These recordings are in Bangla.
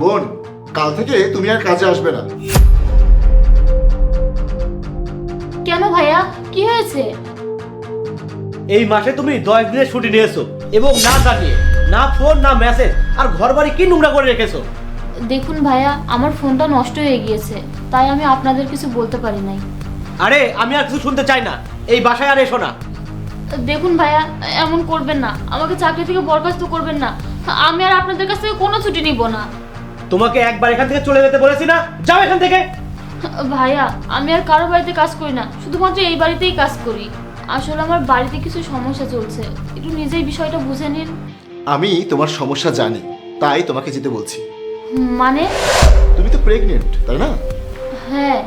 বোন কাল থেকে তুমি আর কাজে আসবে না। কেন ভাইয়া? কি হয়েছে? এই মাসে তুমি দশ দিনের ছুটি নিয়েছো এবং না জানিয়ে না ফোন না মেসেজ আর ঘর বাড়ি কি নোংরা করে রেখেছো? দেখুন ভাইয়া আমার ফোনটা নষ্ট হয়ে গিয়েছে তাই আমি আপনাদের কিছু বলতে পারি নাই। আরে আমি আর কিছু শুনতে চাই না। এই বাসায় আর এসো না। দেখুন ভাইয়া এমন করবেন না। আমাকে চাকরি থেকে বরখাস্ত করবেন না। আমি আর আপনাদের কাছ থেকে কোনো ছুটি নিব না। তোমাকে একবার এখান থেকে চলে যেতে বলেছি না? যাও এখান থেকে। ভাইয়া আমি আর কারও বাড়িতে কাজ করি না শুধুমাত্র এই বাড়িতেই কাজ করি। আসলে আমার বাড়িতে কিছু সমস্যা চলছে একটু নিজেই বিষয়টা বুঝে নিন। আমি তোমার সমস্যা জানি তাই তোমাকে যেতে বলছি। মানে? তুমি তো প্রেগনেন্ট তাই না? হ্যাঁ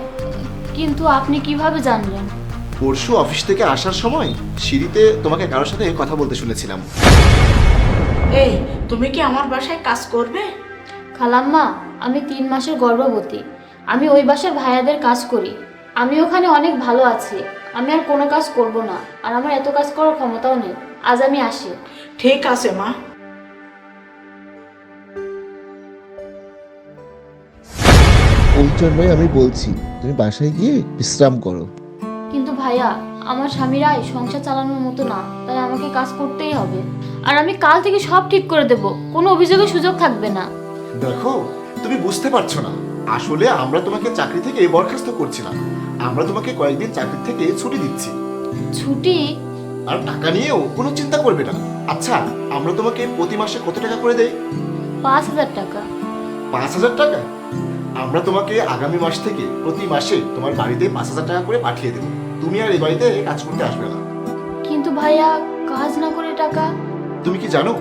কিন্তু আপনি কীভাবে জানলেন? পরশু অফিস থেকে আসার সময় সিঁড়িতে তোমাকে কারোর সাথে কথা বলতে শুনেছিলাম। এই তুমি কি আমার বাসায় কাজ করবে? খালাম্মা আমি তিন মাসের গর্ভবতী। আমি ওই বাসার ভাইয়াদের কাজ করি। আমি ওখানে অনেক ভালো আছি। আমি আর কোনো কাজ করব না। আর আমার এত কাজ করার ক্ষমতাও নেই। আজ আমি আসি। ঠিক আছে মা। ওই জন্যই আমি বলছি তুমি বাসায় গিয়ে বিশ্রাম করো। কিন্তু ভাইয়া আমার স্বামীরাই সংসার চালানোর মতো না। তাই আমাকে কাজ করতেই হবে। আর আমি কাল থেকে সব ঠিক করে দেব। কোনো অভিযোগের সুযোগ থাকবে না। দেখো তুমি বুঝতে পারছ না। আসলে আমরা তোমাকে চাকরি থেকে বরখাস্ত করছি না আমরা তোমাকে কয়েকদিন চাকরি থেকে ছুটি দিচ্ছি। ছুটি? আর টাকা নিয়েও কোনো চিন্তা করবে না। আচ্ছা আমরা তোমাকে প্রতি মাসে কত টাকা করে দেই? পাঁচ হাজার টাকা। পাঁচ হাজার টাকা? আমরা তোমাকে আগামী মাস থেকে প্রতি মাসে তোমার বাড়িতে পাঁচ হাজার টাকা করে পাঠিয়ে দেবো। তুমি আর এই বাড়িতে কাজ করতে আসবে না। কিন্তু ভাইয়া কাজ না করে টাকা। তুমি কি জানো?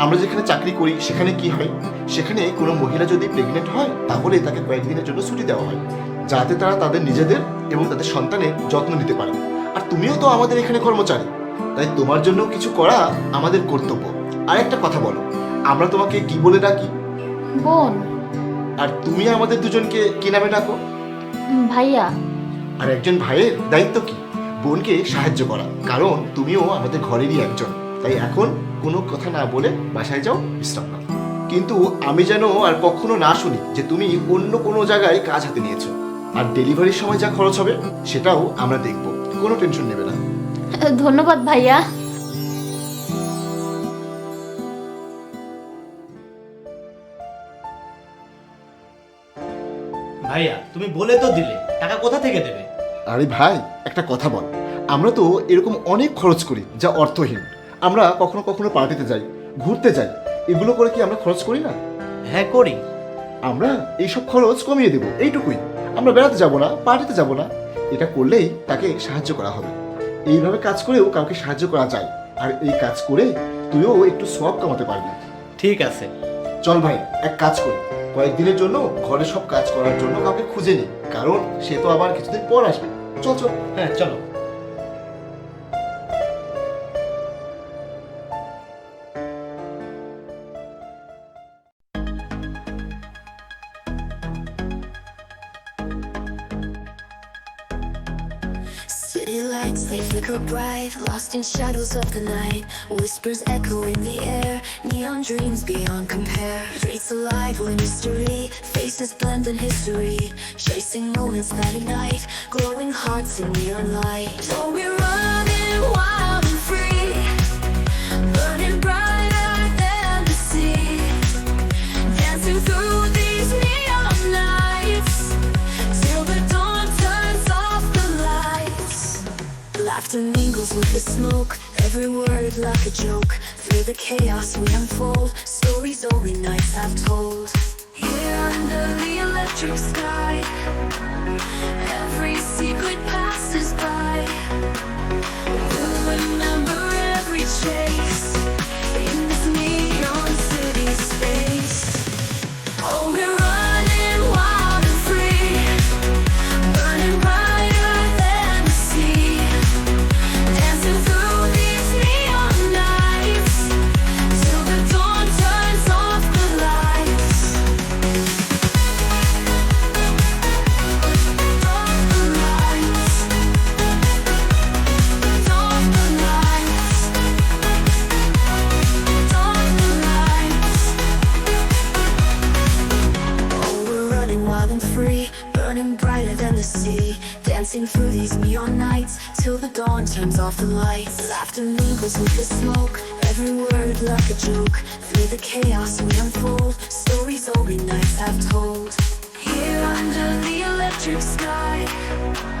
আমরা যেখানে চাকরি করি সেখানে কি হয়? সেখানে কোনো মহিলা যদি প্রেগনেন্ট হয় তাহলে তাকে কয়েকদিনের জন্য ছুটি দেওয়া হয়। যাতে তারা তাদের নিজেদের এবং তাদের সন্তানের যত্ন নিতে পারে। আর তুমিও তো আমাদের এখানে কর্মচারী। তাই তোমার জন্য কিছু করা আমাদের কর্তব্য। আর একটা কথা বলো আমরা তোমাকে কি বলে ডাকি? বোন। আর তুমি আমাদের দুজনকে কি নামে ডাকো? ভাইয়া। আর একজন ভাইয়ের দায়িত্ব কি? বোনকে সাহায্য করা। কারণ তুমিও আমাদের ঘরেরই একজন। তাই এখন কোনো কথা না বলে বাসায় যাও বিশ্রাম নাও। কিন্তু আমি যেন আর কখনো না শুনি যে তুমি অন্য কোনো জায়গায় কাজ হাতে নিয়েছো। আর ডেলিভারির সময় যা খরচ হবে সেটাও আমরা দেখব। কোনো টেনশন নেবে না। ধন্যবাদ ভাইয়া। ভাইয়া তুমি বলে তো দিলে টাকা কোথা থেকে দেবে? আরে ভাই একটা কথা বল। আমরা তো এরকম অনেক খরচ করি যা অর্থহীন। আমরা কখনো কখনো পার্টিতে যাই ঘুরতে যাই এগুলো করে কি আমরা খরচ করি না? হ্যাঁ করি। আমরা এইসব খরচ কমিয়ে দেব এইটুকুই। আমরা বেড়াতে যাব না পার্টিতে যাব না। এটা করলেই তাকে সাহায্য করা হবে। এইভাবে কাজ করেও কাউকে সাহায্য করা যায়। আর এই কাজ করে তুইও একটু সব কামাতে পারবি। ঠিক আছে। চল ভাই এক কাজ করি। কয়েকদিনের জন্য ঘরে সব কাজ করার জন্য কাউকে খুঁজে নি কারণ সে তো আবার কিছুদিন পর আসবে। চল চল। হ্যাঁ চলো। City lights, they flicker bright, lost in shadows of the night. Whispers echo in the air, neon dreams beyond compare. Streets alive with mystery, faces blend in history. Chasing moments that ignite, glowing hearts in neon light. So we're running wild Laughter mingles with the smoke, every word like a joke. Through the chaos we unfold, stories only nights have told. Here under the electric sky, and free, burning brighter than the sea. Dancing through these neon nights till the dawn turns off the lights. Laughter mingles with the smoke, every word like a joke. Through the chaos we unfold, stories only nights have told. Here under the electric sky.